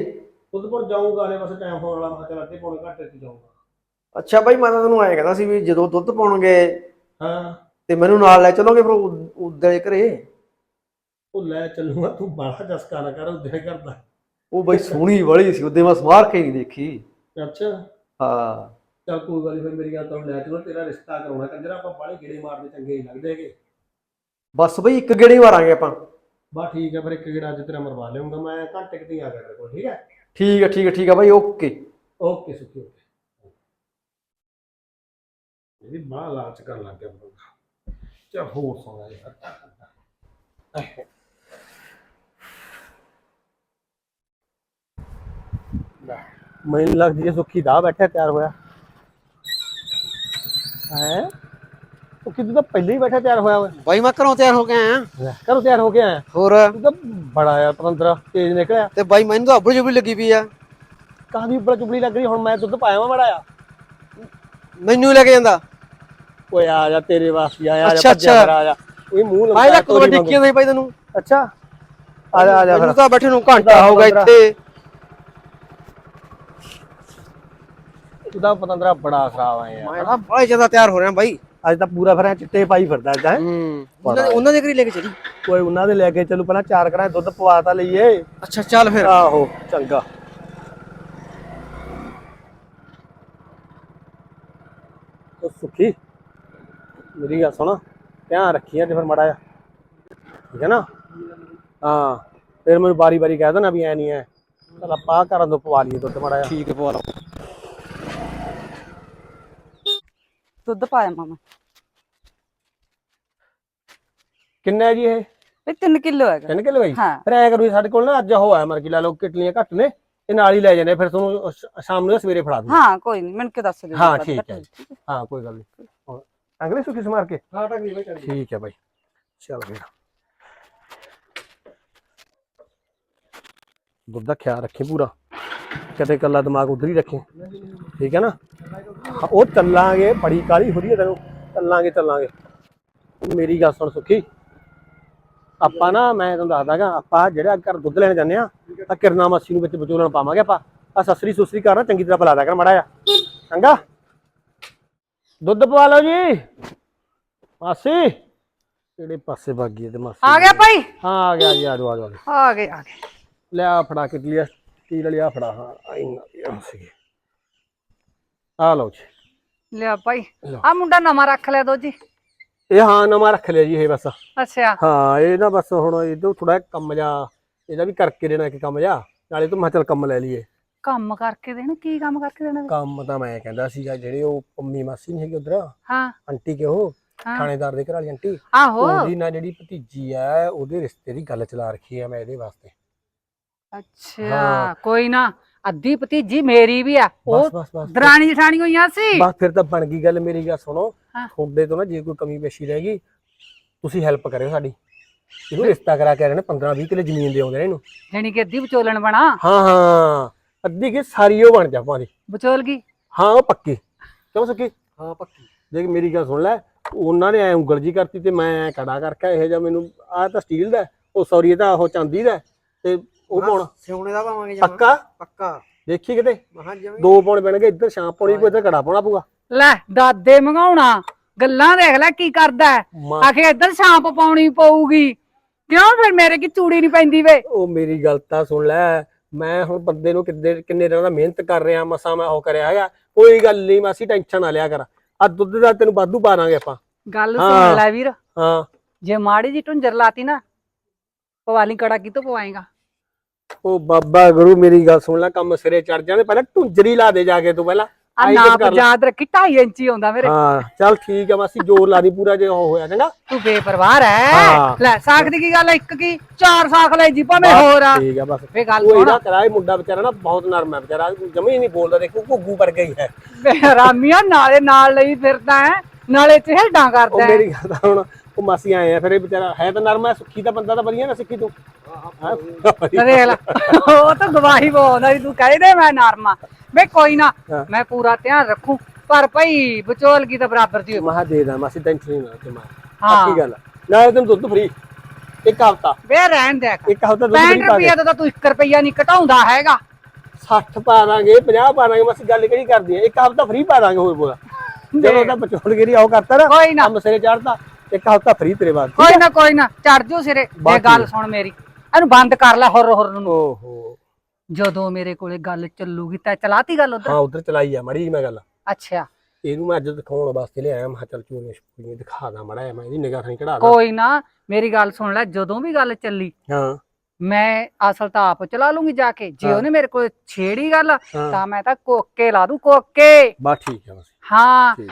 ਕੋਲ ਜਾਊਂਗਾ ਨੇ ਬਸ ਟਾਈਮ ਹੋਣ ਵਾਲਾ ਮੈਂ ਕਿਹਾ ਚੱਲ ਅੱਧੇ ਪੌਣੇ ਘੰਟੇ ਚ ਜਾਊਂਗਾ। ਅੱਛਾ ਬਾਈ ਮੈਂ ਤਾਂ ਤੈਨੂੰ ਐਂ ਕਹਿੰਦਾ ਸੀ ਵੀ ਜਦੋਂ ਦੁੱਧ ਪਾਉਣ ਗਏ ਹਾਂ। ਤੇ ਮੈਨੂੰ ਨਾਲ ਲੈ ਚਲੋਗੇ ਫਿਰ ਉਦੋਂ ਘਰੇ? ਉਹ ਲੈ ਚੱਲੂਗਾ ਤੂੰ ਬੜਾ ਜਸਕਾ ਨਾ ਕਰ ਉਹਦੇ ਕਰਦਾ ਉਹ ਬਾਈ ਸੋਹਣੀ ਵਾਲੀ ਸੀ ਉਹਦੇ ਮੈਂ ਸਮਾਰ ਕੇ ਨਹੀਂ ਦੇਖੀ। ਅੱਛਾ। ਹਾਂ। ਚੱਲ ਕੋਈ ਗੱਲ ਨੀ ਫਿਰ ਮੇਰੀ ਗੱਲ ਤੋਂ ਲੈ ਚਲੋ ਤੇਰਾ ਰਿਸ਼ਤਾ ਕਰਾਉਣਾ ਕੰਜਰਾ ਆਪਾਂ ਬਾਲੇ ਗੇੜੇ ਮਾਰਦੇ ਚੰਗੇ ਹੀ ਲੱਗਦੇ ਹੈਗੇ। ਬਸ ਬਈ ਇੱਕ ਗੇੜੀ ਮਾਰਾਂਗੇ ਆਪਾਂ। ਬਸ ਠੀਕ ਹੈ ਫਿਰ ਇੱਕ ਗੇੜਾ ਅੱਜ ਤੇਰਾ ਮਰਵਾ ਲਿਆਉਂਗਾ ਮੈਂ ਘੰਟੇ ਕੁ ਤੱਕ ਆ ਗਿਆ ਤੇਰੇ ਕੋਲ ਠੀਕ ਹੈ? ਠੀਕ ਹੈ ਠੀਕ ਹੈ ਠੀਕ ਹੈ ਬਾਈ ਓਕੇ। Okay Sukhi okay. ਇਹਦੀ ਬੜਾ ਲਾਲਚ ਕਰਨ ਲੱਗ ਗਿਆ ਬੰਦਾ। ਚਾ ਹੋਰ ਸੋਣਾ ਯਾਰ ਮੈਨੂੰ ਲੱਗਦੀ ਹੈ ਸੁੱਖੀ ਦਾ ਬੈਠਾ ਤਿਆਰ ਹੋਇਆ। ਹੈ? ਉਹ ਕਿਦੋਂ ਤਾਂ ਪਹਿਲੇ ਹੀ ਬੈਠਾ ਤਿਆਰ ਹੋਇਆ ਹੋਇਆ। ਬਾਈ ਮੈਂ ਘਰੋਂ ਤਿਆਰ ਹੋ ਕੇ ਆਇਆ। ਲੈ, ਤਿਆਰ ਹੋ ਕੇ ਆਇਆ। ਹੋਰ? ਤੂੰ ਤਾਂ ਬੜਾ ਯਾਰ ਪਤੰਦਰਾ ਤੇਜ਼ ਨਿਕਲਿਆ। ਤੇ ਬਾਈ ਮੈਨੂੰ ਤਾਂ ਅੱਬੜ ਜੁਬੜੀ ਲੱਗੀ ਪਈ ਆ। ਕਾਹਦੀ ਉੱਪਰ ਚੁਗਲੀ ਲੱਗ ਰਹੀ? ਹੁਣ ਮੈਂ ਦੁੱਧ ਪਾਇਆ ਵਾ ਮੜਾ ਆ ਮੈਨੂੰ ਲੈ ਕੇ ਜਾਂਦਾ। ਓਏ ਆ ਜਾ ਤੇਰੇ ਵਾਸਤੇ ਆ ਜਾ ਅੱਛਾ, ਭੱਜਿਆ ਅੱਛਾ। ਫਿਰ ਆ ਜਾ। ਉਹ ਮੂੰਹ ਬਾਈ ਲੰਕਾ ਦਾ ਕੋਲ ਡਿੱਕੀਆਂ ਨਹੀਂ ਬਾਈ ਤੈਨੂੰ? ਅੱਛਾ। ਆ ਜਾ ਆ ਜਾ ਫਿਰ। ਮੈਨੂੰ ਤਾਂ ਬੈਠੇ ਨੂੰ ਘੰਟਾ ਹੋ ਗਿਆ ਇੱਥੇ। ਤਾਂ ਪਤੰਦਰਾ ਬੜਾ ਖਰਾਬ ਆ ਯਾਰ। ਮੈਂ ਤਾਂ ਬੜਾ ਜ਼ਿਆਦਾ ਤਿਆਰ ਹੋ ਰਿਹਾ ਬਾਈ। ਅੱਜ ਤਾਂ ਪੂਰਾ ਫਿਰ ਐਂ ਚਿੱਟੇ ਪਾਈ ਫਿਰਦਾ ਅੱਜ ਹੈ। ਹੂੰ ਉਹਨਾਂ ਦੇ ਉਹਨਾਂ ਦੇ ਘਰੀ ਲੈ ਕੇ ਚਲੀ। ਕੋਈ ਉਹਨਾਂ ਦੇ ਲੈ ਕੇ ਚੱਲੂ ਪਹਿਲਾਂ ਚਾਰ ਕਰਾਂ ਦੁੱਧ ਪਵਾ ਤਾਂ ਲਈਏ। ਅੱਛਾ ਚੱਲ ਫਿਰ। ਆਹੋ ਚੰਗਾ। ਉਹ ਸੁਖੀ ਮੇਰੀ ਗੱਲ ਸੁਣ। ਧਿਆਨ ਰੱਖੀ ਅੱਜ ਫਿਰ ਮੜਾ ਜਾ ਠੀਕ ਹੈ ਨਾ? ਹਾਂ ਫਿਰ ਮੈਨੂੰ ਬਾਰੀ ਬਾਰੀ ਕਹਿ ਦੇਣਾ ਵੀ ਐ ਨਹੀਂ ਐ। ਚਲ ਆਪਾਂ ਘਰਾਂ ਤੋਂ ਪਵਾ ਲਈਏ ਦੁੱਧ ਮੜਾ ਜਾ ਠੀਕ ਹੈ ਪਵਾ ਲਓ। ਦੁੱਧ ਪਾਇਆ ਮਾਮਾ। ਕਿੰਨਾ ਹੈ ਜੀ ਇਹ? ਵੀ 3 ਕਿਲੋ ਹੈਗਾ। 3 ਕਿਲੋ ਹੈ ਹਾਂ। ਫਿਰ ਐ ਕਰੂ ਜੀ, ਸਾਡੇ ਕੋਲ ਨਾ ਅੱਜ ਉਹ ਹੈ ਮਰ ਲਾ ਲਓ ਕਿਟਲੀਆਂ ਘੱਟ ਨੇ ਇਹ ਨਾਲ ਹੀ ਲੈ ਜਾਂਦੇ ਆ, ਫਿਰ ਤੁਹਾਨੂੰ ਸ਼- ਸ਼ਾਮ ਨੂੰ ਜਾਂ ਸਵੇਰੇ ਫੜਾ ਦੂੰ ਹਾਂ ਕੋਈ ਨਹੀਂ ਮੈਨੂੰ ਕਿ ਦੱਸ ਦਿਓ ਹਾਂ? ਠੀਕ। ਹੈ ਹਾਂ ਕੋਈ ਗੱਲ ਨਹੀਂ। ਅੰਗਰੇਜ਼ ਸੁਖੀ ਸਮਾਰ ਕੇ? ਹਾਂ ਟੰਗੀ ਬਈ ਠੀਕ ਹੈ ਬਾਈ। ਚੱਲ ਫਿਰ। ਦੁੱਧ ਦਾ ਖਿਆਲ ਰੱਖੀ ਪੂਰਾ। ਕਿਤੇ ਕੱਲਾ ਦਿਮਾਗ ਉਧਰ ਹੀ ਰੱਖੀ। ਠੀਕ ਹੈ ਨਾ? ਉਹ ਚੱਲਾਂਗੇ ਬੜੀ ਕਾਲੀ ਹੋ ਰਹੀ ਹੈ ਤੈਨੂੰ। ਚੱਲਾਂਗੇ ਚੱਲਾਂਗੇ। ਮੇਰੀ ਗੱਲ ਸੁਣ ਸੁਖੀ। ਆਪਾਂ ਨਾ ਮੈਂ ਤੁਹਾਨੂੰ ਦੱਸਦਾਗਾ ਆਪਾਂ ਜਿਹੜਾ ਘਰ ਦੁੱਧ ਲੈਣ ਜਾਂਦੇ ਆ ਆ ਕਿਰਨਾ ਮਾਸੀ ਨੂੰ ਵਿੱਚ ਵਿਚੋਲਣ ਪਾਵਾਂਗੇ ਆਪਾਂ। ਆ ਸਸਰੀ ਸੁਸਰੀ ਕਰਨਾ ਚੰਗੀ ਤਰ੍ਹਾਂ ਬੁਲਾ ਦਿਆ ਕਰ ਮੜਾ ਜਾ ਚੰਗਾ? ਦੁੱਧ ਪਵਾ ਲਓ ਜੀ। ਮਾਸੀ। ਕਿਹੜੇ ਪਾਸੇ ਭਾਗੀ ਤੇ ਮਾਸੀ? ਆ ਗਿਆ ਭਾਈ? ਹਾਂ ਆ ਗਿਆ ਜੀ ਆ ਜਾਓ ਆ ਜਾਓ। ਆ ਗਏ ਆ ਗਏ। ਲੈ ਆ ਫੜਾ ਕੇ ਲਿਆ? ਕੀ ਲਿਆ ਫੜਾ ਹਾਂ ਆਈ ਨਾ ਸੀਗੇ। ਆ ਲਓ ਜੀ। ਲਿਆ ਭਾਈ। ਲਓ। ਆ ਮੁੰਡਾ ਨਵਾਂ ਰੱਖ ਲਿਆ ਦੋ ਜੀ। ਇਹ ਹਾਂ ਨਵਾਂ ਰੱਖ ਲਿਆ ਜੀ ਇਹ ਬਸ। ਅੱਛਾ। ਹਾਂ ਇਹ ਨਾ ਬਸ ਹੁਣ ਇਹਦੋਂ ਥੋੜਾ ਕੰਮ ਜਾ ਇਹਦਾ ਵੀ ਕਰਕੇ ਦੇਣਾ ਇੱਕ ਕੰਮ ਜਾ ਨਾਲੇ ਤੂੰ ਮੈਂ ਚੱਲ ਕੰਮ ਲੈ ਲਈਏ। ਕੰਮ ਕਰਕੇ ਦੇਣ? ਕੀ ਕੰਮ ਕਰਕੇ ਦੇਣਾ ਕੰਮ ਤਾਂ ਮੈਂ ਕਹਿੰਦਾ ਸੀਗਾ ਜਿਹੜੇ ਉਹ ਪੰਮੀ ਮਾਸੀ ਨਹੀਂ ਹੈਗੀ ਉਧਰ? ਹਾਂ। ਆਂਟੀ ਕਿ ਉਹ ਹਾਂ। ਥਾਣੇਦਾਰ ਦੇ ਘਰ ਵਾਲੀ ਆਂਟੀ। ਆਹੋ। ਉਹਦੀ ਨਾ ਜਿਹੜੀ ਭਤੀਜੀ ਐ ਉਹਦੇ ਰਿਸ਼ਤੇ ਦੀ ਗੱਲ ਚਲਾ ਰੱਖੀ ਐ ਮੈਂ ਇਹਦੇ ਵਾਸਤੇ। ਅੱਛਾ ਹਾਂ। ਕੋਈ ਨਾ ਅੱਧੀ ਭਤੀਜੀ ਮੇਰੀ ਵੀ ਆ ਉਹ ਬਸ ਬਸ ਬਸ। ਦਰਾਣੀ ਜਠਾਣੀ ਹੋਈਆਂ ਸੀ। ਬਸ ਫਿਰ ਤਾਂ ਬਣ ਗਈ ਗੱਲ ਮੇਰੀ ਗੱਲ ਸੁਣੋ। ਹਾਂ। ਤੁਹਾਡੇ ਤੋਂ ਨਾ ਜੇ ਕੋਈ ਕਮੀ ਪੇਸ਼ੀ ਰਹਿ ਗਈ ਤੁਸੀਂ ਹੈਲਪ ਕਰਿਓ ਸਾਡੀ। ਇਹਨੂੰ ਰਿਸ਼ਤਾ ਕਰਾ ਕੇ ਰਹਿਣਾ 15 20 ਕਿਲੇ ਜ਼ਮੀਨ ਦੇ ਆਉਂਦੇ ਨੇ ਇਹਨੂੰ। ਜਾਣੀ ਕਿ ਅੱਧੀ ਵਿਚੋਲਣ ਬਣਾ। ਹਾਂ ਹਾਂ। ਅੱਧੀ ਕੀ ਸਾਰੀ ਉਹ ਬਣ ਜਾ ਭਾਵੇਂ। ਵਿਚੋਲ ਗਈ? ਹਾਂ ਉਹ ਪੱਕੀ। ਕਿਉਂ ਸਕੀ? ਹਾਂ ਪੱਕੀ। ਦੇਖ ਮੇਰੀ ਗੱਲ ਸੁਣ ਲੈ ਉਹਨਾਂ ਨੇ ਐ ਉਂਗਲ ਜੀ ਕਰਤੀ ਤੇ ਮੈਂ ਐਂ ਕੜਾ ਕਰਕੇ ਇਹ ਜਿਹਾ ਮੈਨੂੰ ਆਹ ਤਾਂ ਸਟੀਲ ਦਾ ਹੈ, ਉਹ ਸੌਰੀ ਇਹ ਤਾਂ ਉਹ ਚਾਂਦੀ ਦਾ ਹੈ, ਤੇ ਉਹ ਪਾਉਣਾ। ਸਿਉਣੇ ਦਾ ਪਾਵਾਂਗੇ ਜਮਾਂ। ਪੱਕਾ? ਪੱਕਾ। ਦੇਖੀ ਕਿਤੇ? ਮਹਾਂ ਜਿਵੇਂ ਦੋ ਪਾਉਣੇ ਪੈਣਗੇ ਇੱਧਰ ਛਾਂ ਪਾਉਣੀ ਕੋਈ ਇੱਧਰ ਕੜਾ ਪਾਉਣਾ ਪਊਗਾ। ਲੈ ਦਾਦੇ ਮੰਗਾਉਣਾ। ਗੱਲਾਂ ਦੇਖ ਲੈ ਕੀ ਕਰਦਾ ਹੈ। ਮਾਂ। ਆਖੇ ਇੱਧਰ ਛਾਂਪ ਪਾਉਣੀ ਪਊਗੀ। ਕਿਉਂ ਫਿਰ ਮੇਰੇ ਕੀ ਚੂੜੀ ਨਹੀਂ ਪੈਂਦੀ ਵੇ? ਉਹ ਮੇਰੀ ਗੱਲ ਤਾਂ ਸੁਣ ਲੈ ਮੈਂ ਹੁਣ ਬੰਦੇ ਨੂੰ ਕਿੰਨੇ ਕਿੰਨੇ ਦਿਨਾਂ ਦਾ ਮਿਹਨਤ ਕਰ ਰਿਹਾ ਮਸਾ ਮੈਂ ਉਹ ਕਰਿਆ ਹੈਗਾ। ਕੋਈ ਗੱਲ ਨਹੀਂ ਮਾਸੀ ਟੈਨਸ਼ਨ ਨਾ ਲਿਆ ਕਰ। ਆ ਦੁੱਧ ਦਾ ਤੈਨੂੰ ਵਾਧੂ ਪਾ ਦਾਂਗੇ ਆਪਾਂ। ਗੱਲ ਹਾਂ। ਸੁਣ ਲੈ ਵੀਰ। ਹਾਂ। ਜੇ ਮਾੜੀ ਜੀ ਢੁੰਜਰ ਲਾਤੀ ਨਾ ਪਵਾਲੀ ਕੜਾ ਕੀ ਤੋਂ ਪਵਾਏਗਾ? ਉਹ ਬਾਬਾ ਗੁਰੂ ਮੇਰੀ ਗੱਲ ਸੁਣ ਲੈ ਕੰਮ ਸਿਰੇ ਚੜ ਜਾਣੇ ਪਹਿਲਾਂ ਟੁੰਜਰੀ ਲਾ ਦੇ ਜਾ ਕੇ ਤੂੰ ਪਹਿਲਾਂ। ਆ ਆਈ ਕੁਛ ਨਾਪ ਕਰ ਲੈ। ਯਾਦ ਰੱਖੀ 2.5 ਇੰਚੀ ਆਉਂਦਾ ਮੇਰੇ। ਹਾਂ ਚੱਲ ਠੀਕ ਆ ਮਾਸੀ ਜ਼ੋਰ ਲਾ ਦੀ ਪੂਰਾ ਜੇ ਉਹ ਹੋਇਆ ਚੰਗਾ। ਤੂੰ ਬੇਪਰਵਾਹ ਰਹਿ। ਹਾਂ। ਲੈ ਸਾਖ ਦੀ ਕੀ ਗੱਲ ਆ, ਇੱਕ ਕੀ? ਚਾਰ ਸਾਖ ਲੈ ਜੀ ਭਾਵੇਂ ਬਸ ਹੋਰ ਆ। ਠੀਕ ਆ ਬਸ। ਵੇ ਗੱਲ ਉਹ ਸੁਣ। ਇਹਦਾ ਕਰਾਏ ਮੁੰਡਾ ਵਿਚਾਰਾ ਨਾ ਬਹੁਤ ਨਰਮ ਹੈ ਵਿਚਾਰਾ ਜਮੀ ਨਹੀਂ ਬੋਲਦਾ ਦੇਖੋ ਘੁੱਗੂ ਪਰ ਗਈ ਹੈ। ਰਾਮੀਆਂ ਨਾਲੇ ਨਾਲ ਲਈ ਫਿਰਦਾ ਹੈ ਨਾਲੇ ਚਿਹੜਾ ਉਹ ਕਰਦਾ ਹੈ ਮੇਰੀ ਗੱਲ ਤਾਂ ਹੁਣ ਉਹ ਮਾਸੀ ਆਏ ਆ ਫਿਰ ਇਹ ਵਿਚਾਰਾ ਹੈ ਤਾਂ ਨਰਮ ਹੈ ਸੁੱਖੀ ਤਾਂ ਬੰਦਾ ਤਾਂ ਵਧੀਆ ਨਾ ਸਿੱਖੀ ਤੂੰ। ਹਾਂ। ਤੇ ਦੇਖ ਲੈ ਉਹ ਤਾਂ ਗਵਾਹੀ ਬੋਲਦਾ ਤੂੰ ਕਹਿ ਦੇ ਮੈਂ ਨਰਮਾ ਵੇ ਕੋਈ ਨਾ। ਮੈਂ ਪੂਰਾ ਧਿਆਨ ਰੱਖੂ ਪਰ ਭਈ ਵਿਚੋਲਗੀ ਤਾਂ ਬਰਾਬਰ ਦੀ। ਮਹਾ ਦੇ ਦਾਂ ਮਾਸੀ ਟੈਨਸ਼ਨ ਨਹੀਂ ਨਾ ਤੇ ਹਾਂ। ਪੱਕੀ ਗੱਲ। ਨਾਲੇ ਤੈਨੂੰ ਦੁੱਧ ਫਰੀ ਇੱਕ ਹਫਤਾ। ਵੇ ਰਹਿਣ ਦੇ ਇੱਕ। ਹਫਤਾ ਦੁੱਧ 65 ਫਰੀ ਪਾ ਰੁਪਏ ਦੇ ਦਾ ਤਾਂ ਤੂੰ 1 ਰੁਪਿਆ ਨਹੀਂ ਘਟਾਉਂਦਾ ਹੈਗਾ। 60 ਪਾ ਦਾਂਗੇ 50 ਪਾ ਦਾਂਗੇ ਮਾਸੀ ਗੱਲ ਕਿਹੜੀ ਕਰਦੀ ਹੈ ਇੱਕ ਹਫਤਾ ਫਰੀ ਪਾ ਦਾਂਗੇ ਹੋਰ ਬੋਲਾ। ਜਦੋਂ ਉਹਦਾ ਬਚੋੜਗਿਰੀ ਆਉ ਕਰਤਾ ਨਾ ਕੋਈ ਨਾ। ਕੰਮ ਸਿਰੇ ਚੜਦਾ ਇੱਕ ਹਫਤਾ ਫਰੀ ਤੇਰੇ ਬਾਅਦ ਕੋਈ ਨਾ ਕੋਈ ਨਾ ਚੜ ਜਾਓ ਸਿਰੇ। ਬਸ ਇਹ ਗੱਲ ਸੁਣ ਮੇਰੀ। ਇਹਨੂੰ ਬੰਦ ਕਰ ਲੈ ਹੁਰ ਹੁਰ ਨੂੰ। ਓਹੋ। ਜਦੋਂ ਮੇਰੇ ਕੋਲੇ ਗੱਲ ਚੱਲੂਗੀ ਤਾਂ ਚਲਾਤੀ ਗੱਲ ਉਧਰ? ਹਾਂ ਉਧਰ ਚਲਾਈ ਆ ਮੜੀ ਮੈਂ ਗੱਲ। ਅੱਛਾ। ਇਹਨੂੰ ਮੈਂ ਅੱਜ ਦਿਖਾਉਣ ਵਾਸਤੇ ਲਿਆਇਆ ਮੈਂ ਕਿਹਾ ਚੱਲ ਚੋਰੀਆਂ ਛਪੂਰੀਆਂ ਦਿਖਾ ਦਾਂ ਮੜਾ ਮੈਂ ਇਹਦੀ ਨਿਗਾਹ ਨਹੀਂ ਕਢਾ ਦਾਂ। ਕੋਈ ਨਾ ਮੇਰੀ ਗੱਲ ਸੁਣ ਲੈ ਜਦੋਂ ਵੀ ਗੱਲ ਚੱਲੀ ਹਾਂ। ਮੈਂ ਅਸਲ ਤਾਂ ਆਪ ਚਲਾ ਲੂੰਗੀ ਜਾ ਕੇ। ਜੇ ਹਾਂ। ਉਹਨੇ ਮੇਰੇ ਕੋਲ ਛੇੜੀ ਗੱਲ ਹਾਂ। ਤਾਂ ਮੈਂ ਤਾਂ ਕੋਕੇ ਲਾ ਦੂੰ ਕੋਕੇ। ਬਸ ਠੀਕ ਹੈ ਮਾਸੀ ਹਾਂ। ਠੀਕ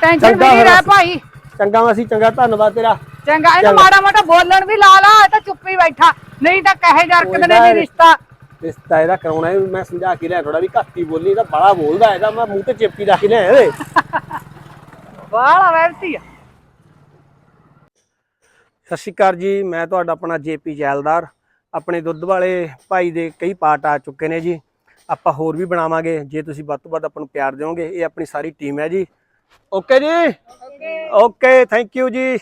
ਟੈਨਸ਼ਨ ਚੰਗਾ ਨਹੀਂ ਫਿਰ ਰਹਿ ਭਾਈ। ਚੰਗਾ ਮਾਸੀ ਚੰਗਾ ਧੰਨਵਾਦ ਤੇਰਾ। ਚੰਗਾ ਇਹਨੂੰ। ਮਾੜਾ ਮਾੜਾ ਬੋਲਣ ਵੀ ਲਾ ਲਾ ਇਹ ਤਾਂ ਚੁੱਪ ਹੀ ਬੈਠਾ। ਨਹੀਂ ਤਾਂ ਕਹੇ ਜਰਕਦ ਨੇ ਵੀ ਰਿਸ਼ਤਾ। ਰਿਸ਼ਤਾ ਇਹਦਾ ਕਰਾਉਣਾ ਹੈ ਮੈਂ ਸਮਝਾ ਕੇ ਲਿਆ ਥੋੜਾ ਵੀ ਘੱਟ ਬੋਲੀ ਇਹਦਾ ਬੜਾ ਬੋਲਦਾ ਇਹਦਾ ਮੈਂ ਮੂੰਹ ਤੇ ਰੱਖ ਲਿਆ ਇਹਦੇ। ਬਾਹਲਾ ਵੈਲਤੀ ਆ। ਸਤਿ ਸ਼੍ਰੀ ਅਕਾਲ ਜੀ ਮੈਂ ਤੁਹਾਡਾ ਆਪਣਾ ਜੇਪੀ ਜੈਲਦਾਰ। ਆਪਣੇ ਦੁੱਧ ਵਾਲੇ ਭਾਈ ਦੇ ਕਈ ਪਾਰਟ ਆ ਚੁੱਕੇ ਨੇ ਜੀ। ਆਪਾਂ ਹੋਰ ਵੀ ਬਣਾਵਾਂਗੇ ਜੇ ਤੁਸੀਂ ਵੱਧ ਤੋਂ ਵੱਧ ਆਪਾਂ ਨੂੰ ਪਿਆਰ ਦਿਓਗੇ ਇਹ ਆਪਣੀ ਸਾਰੀ ਟੀਮ ਹੈ ਜੀ। ਓਕੇ ਜੀ? ਓਕੇ। ਥੈਂਕ ਯੂ ਜੀ।